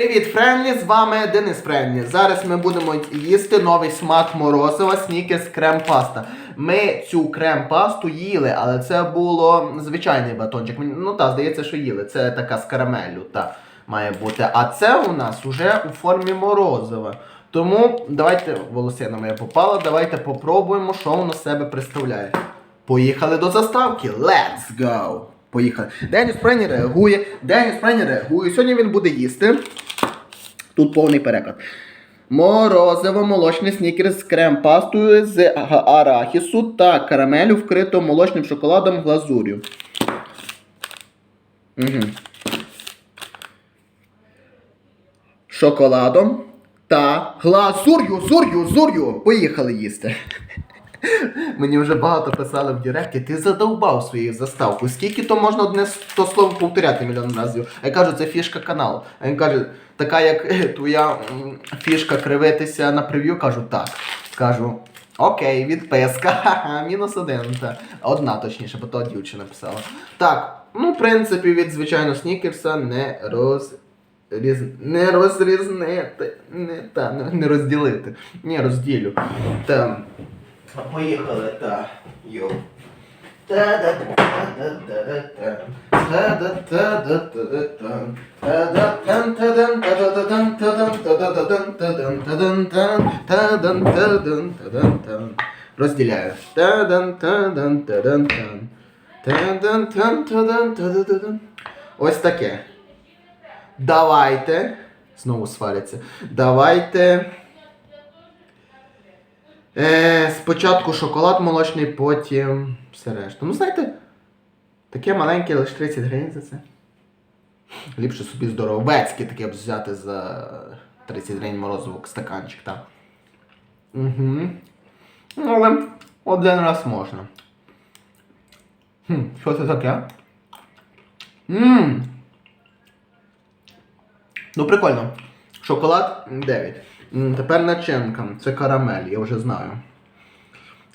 Привіт, Френлі! З вами Денис Френлі. Зараз ми будемо їсти новий смак морозива Снікерс крем паста. Ми цю крем пасту їли, але це було звичайний батончик. Ну так, здається, що їли. Це така з карамелю, та має бути. А це у нас уже у формі морозива. Тому давайте, волосина моя попала, давайте попробуємо, що воно себе представляє. Поїхали до заставки. Let's go! Поїхали. Деніс Прені реагує. Деніс Прені реагує. Сьогодні він буде їсти. Тут повний переклад. Морозиво молочний снікерс з крем-пастою з арахісу та карамелю, вкрито молочним шоколадом глазур'ю. Угу. Шоколадом та глазур'ю, зур'ю, зур'ю. Поїхали їсти. Мені вже багато писали в Директі, ти задовбав своєю заставкою. Скільки то можна одне то слово повторяти мільйон разів? А я кажу, це фішка каналу. А він каже, така як е, твоя фішка кривитися на прев'ю, кажу, так. Кажу, окей, відписка, мінус один. Та. Одна точніше, бо то дівчина писала. Так, ну, в принципі, від звичайно снікерса не роз. Різ... Не розрізнити, не, та, не, не розділити. Ні, розділю. Та, Поїхали, та, йо. Розділяю. Ось таке. Давайте. Знову сваряться. Давайте. Е, спочатку шоколад молочний, потім все решта. Ну, знаєте, таке маленьке, лише 30 гривень за це. Ліпше собі здоровецьке таке б взяти за 30 гривень морозивок стаканчик, так. Угу. Ну, але один раз можна. Хм, що це таке? Ммм. Ну, прикольно. Шоколад 9. Тепер начинка. Це карамель, я вже знаю.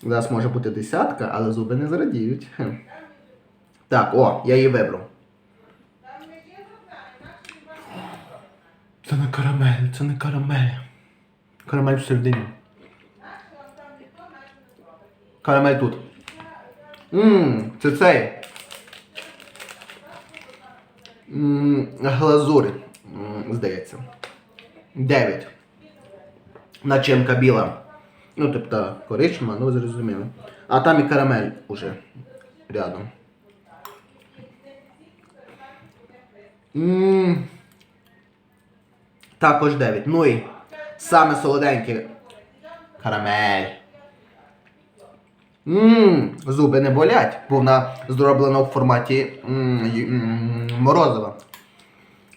Зараз може бути десятка, але зуби не зрадіють. Хм. Так, о, я її вибрав. Це не карамель, це не карамель. Карамель всередині. Карамель тут. Ммм, це цей. М, Глазурь, м, здається. 9. Начинка біла. Ну, тобто коричнева, ну ви зрозуміли. А там і карамель уже рядом. Ммм. Також 9. Ну і саме солоденьке. Карамель. Ммм, зуби не болять, бо вона зроблена в форматі м, м, морозива.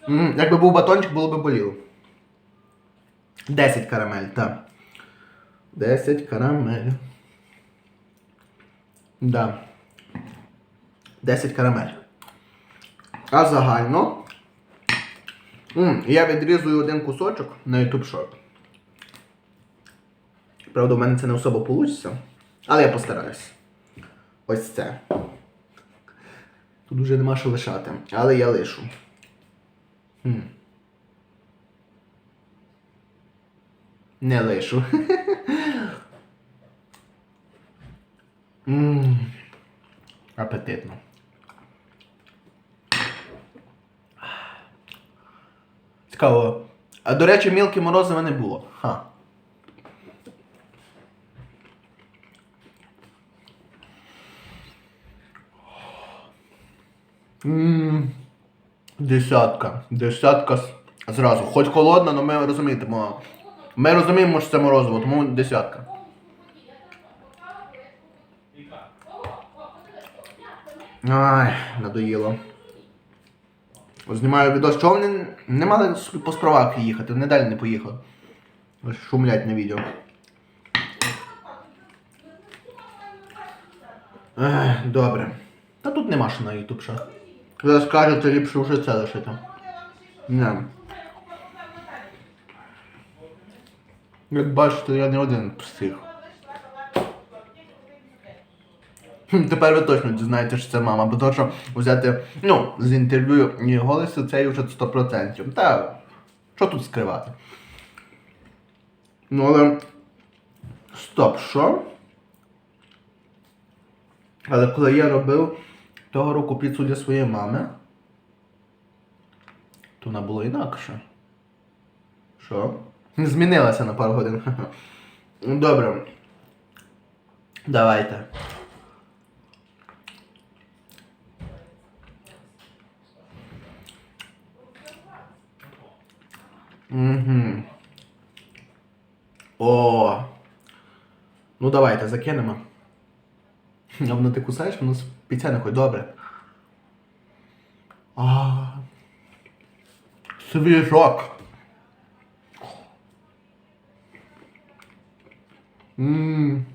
М, якби був батончик, було б боліло. 10 карамель, так. 10 карамель. Да. 10 карамель. А загально. М, я відрізую один кусочок на YouTube Short. Правда, у мене це не особо вийде. Але я постараюсь. Ось це. Тут вже нема що лишати. Але я лишу. М. Не лишу. Ммм. Апетитно. Цікаво. А до речі, мілки морозива не було. Ха. Ммм. Десятка. Десятка зразу. Хоч холодна, але ми розуміємо. Ми розуміємо, що це морозиво, тому десятка. Ай, надоїло. Знімаю відео, що вони не мали по справах їхати, вони далі не поїхали. Шумлять на відео. Ех, добре. Та тут нема що на YouTube ще. Ви скажете, ліпше вже це лишити. Не. Як бачите, я не один псих. Тепер ви точно дізнаєтеся, що це мама, бо то, що взяти, ну, з інтерв'ю її голосу, це вже 100%. Та Що тут скривати? Ну, але. Стоп, що? Але коли я робив того року піцу для своєї мами, то вона була інакше. Що? Змінилася на пару годин. Добре. Давайте. Угу. О. Ну давайте закинемо. А воно ти кусаєш, воно спеціально хоч добре. А. Свіжок. Ммм.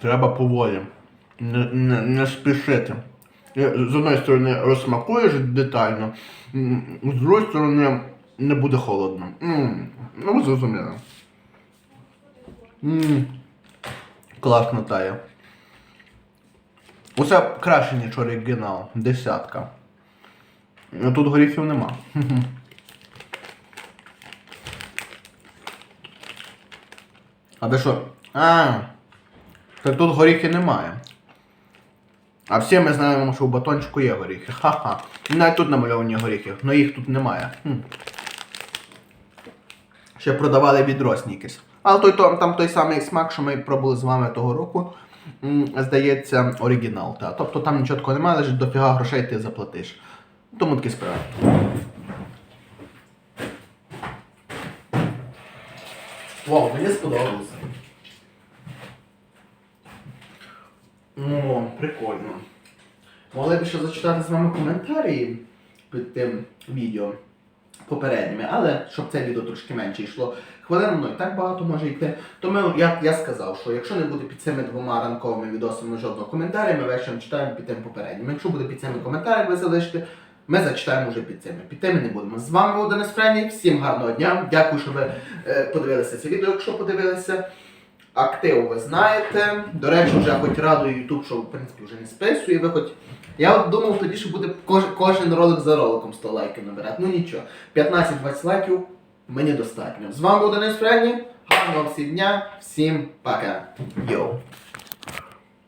Треба поволі. Не, не, не спішити. З одної сторони розсмакуєш детально, з другої сторони не буде холодно. М, Ну, ви зрозуміли. М, Класно тає. Усе краще, ніж оригінал. Десятка. Тут горіхів нема. А де що? А, так тут горіхи немає. А всі ми знаємо, що в батончику є горіхи. Ха-ха. Навіть тут намальовані горіхи, але їх тут немає. Хм. Ще продавали відро снікерс. Але той, то, там той самий смак, що ми пробували з вами того року, здається, оригінал. Та. Тобто там нічого такого немає, лише дофіга грошей ти заплатиш. Тому такі справи. Вау, мені сподобалося. О, прикольно. Могли б ще зачитати з вами коментарі під тим відео попередніми, але щоб це відео трошки менше йшло хвилин, ну і так багато може йти. Тому як я сказав, що якщо не буде під цими двома ранковими відосами жодного коментаря, ми вечором читаємо під тим попереднім. Якщо буде під цими коментарями ви залишите, ми зачитаємо вже під цими. Під тими не будемо. З вами був Денис Френій. Всім гарного дня. Дякую, що ви е, подивилися це відео, якщо подивилися. Актив ви знаєте. До речі, вже хоч радує YouTube, що в принципі вже не списує. Ви хоч. Я от думав тоді, що буде кож... кожен ролик за роликом 100 лайків набирати. Ну нічого. 15-20 лайків мені достатньо. З вами був Денис Френні. Гарного всім дня, всім пока. Йоу.